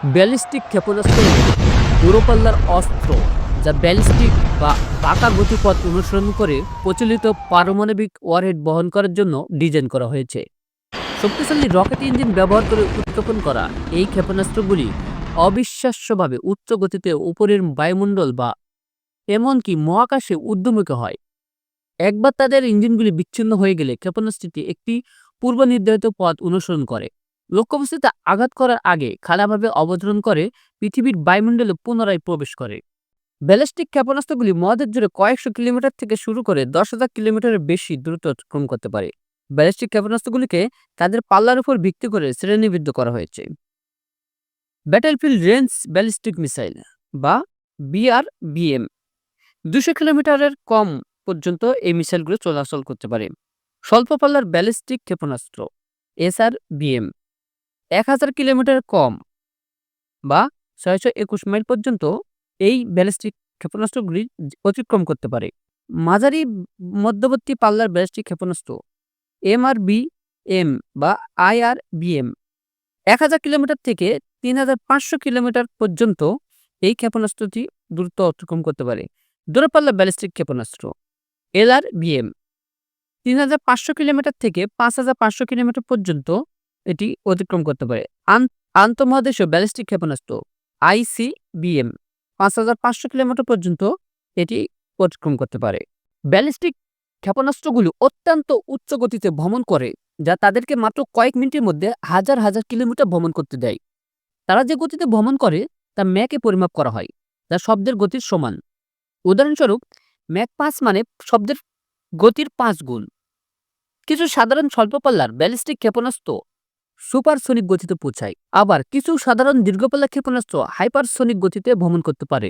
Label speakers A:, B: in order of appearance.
A: Ballistic ক্ষেপণাস্ত্র দূরপাল্লার অস্ত্র, যা ব্যালিস্টিক বা বাঁকা গতিপথ অনুসরণ করে প্রচলিত পারমাণবিক ওয়ারহেড বহন করার জন্য ডিজাইন করা হয়েছে। শক্তিশালী রকেট ইঞ্জিন ব্যবহার করে উৎক্ষেপণ করা এই ক্ষেপণাস্ত্রগুলি অবিশ্বাস্যভাবে উচ্চ গতিতে উপরের বায়ুমণ্ডল বা এমনকি মহাকাশে উদ্যমুখী হয়। একবার তাদের ইঞ্জিনগুলি বিচ্ছিন্ন হয়ে গেলে ক্ষেপণাস্ত্রটি একটি পূর্ব নির্ধারিত পথ অনুসরণ করে। লক্ষ্যবস্তুতে আঘাত করার আগে খাড়াভাবে অবতরণ করে পৃথিবীর বায়ুমণ্ডলে পুনরায় প্রবেশ করে। ব্যালিস্টিক ক্ষেপণাস্ত্রগুলি মহাদেশ জুড়ে কয়েকশো কিলোমিটার থেকে শুরু করে দশ হাজার কিলোমিটারের বেশি দ্রুত অতিক্রম করতে পারে। ব্যালিস্টিক ক্ষেপণাস্ত্রগুলিকে তাদের পাল্লার উপর ভিত্তি করে শ্রেণীবদ্ধ করা হয়েছে। ব্যাটেলফিল্ড রেঞ্জ ব্যালিস্টিক মিসাইল বা বিআরবিএম। দুশো কিলোমিটারের কম পর্যন্ত এই মিসাইলগুলো চলাচল করতে পারে। স্বল্প পাল্লার ব্যালিস্টিক ক্ষেপণাস্ত্র, এসআরবিএম। এক হাজার কিলোমিটার কম বা ছয়শো একুশ মাইল পর্যন্ত এই ব্যালিস্টিক ক্ষেপণাস্ত্রগুলি অতিক্রম করতে পারে। মাঝারি মধ্যবর্তী পাল্লার ব্যালিস্টিক ক্ষেপণাস্ত্র এমআরবি এম বা আইআরবিএম এক হাজার কিলোমিটার থেকে তিন হাজার পাঁচশো কিলোমিটার পর্যন্ত এই ক্ষেপণাস্ত্রটি দ্রুত অতিক্রম করতে পারে। দূরপাল্লা ব্যালিস্টিক ক্ষেপণাস্ত্র এলআরবিএম তিন হাজার পাঁচশো কিলোমিটার থেকে পাঁচ হাজার পাঁচশো কিলোমিটার পর্যন্ত এটি অতিক্রম করতে পারে। আন- আন্তঃমহাদেশীয় ব্যালিস্টিক ক্ষেপণাস্ত্র আইসিবিএম পাঁচ হাজার পাঁচশো কিলোমিটার পর্যন্ত এটি অতিক্রম করতে পারে। ব্যালিস্টিক ক্ষেপণাস্ত্রগুলি অত্যন্ত উচ্চ গতিতে ভ্রমণ করে, যা তাদেরকে মাত্র কয়েক মিনিটের মধ্যে হাজার হাজার কিলোমিটার ভ্রমণ করতে দেয়। তারা যে গতিতে ভ্রমণ করে, তা ম্যাকে পরিমাপ করা হয়, যা শব্দের গতির সমান। উদাহরণস্বরূপ, ম্যাক পাঁচ মানে শব্দের গতির পাঁচ গুণ। কিছু সাধারণ স্বল্পপাল্লার ব্যালিস্টিক ক্ষেপণাস্ত্র সুপারসনিক গতিতে পৌঁছায়। আবার কিছু সাধারণ দীর্ঘপাল্লা ক্ষেপণাস্ত্র হাইপারসনিক গতিতে ভ্রমণ করতে পারে।